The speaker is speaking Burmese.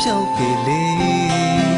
ဖြောက်ပေလေ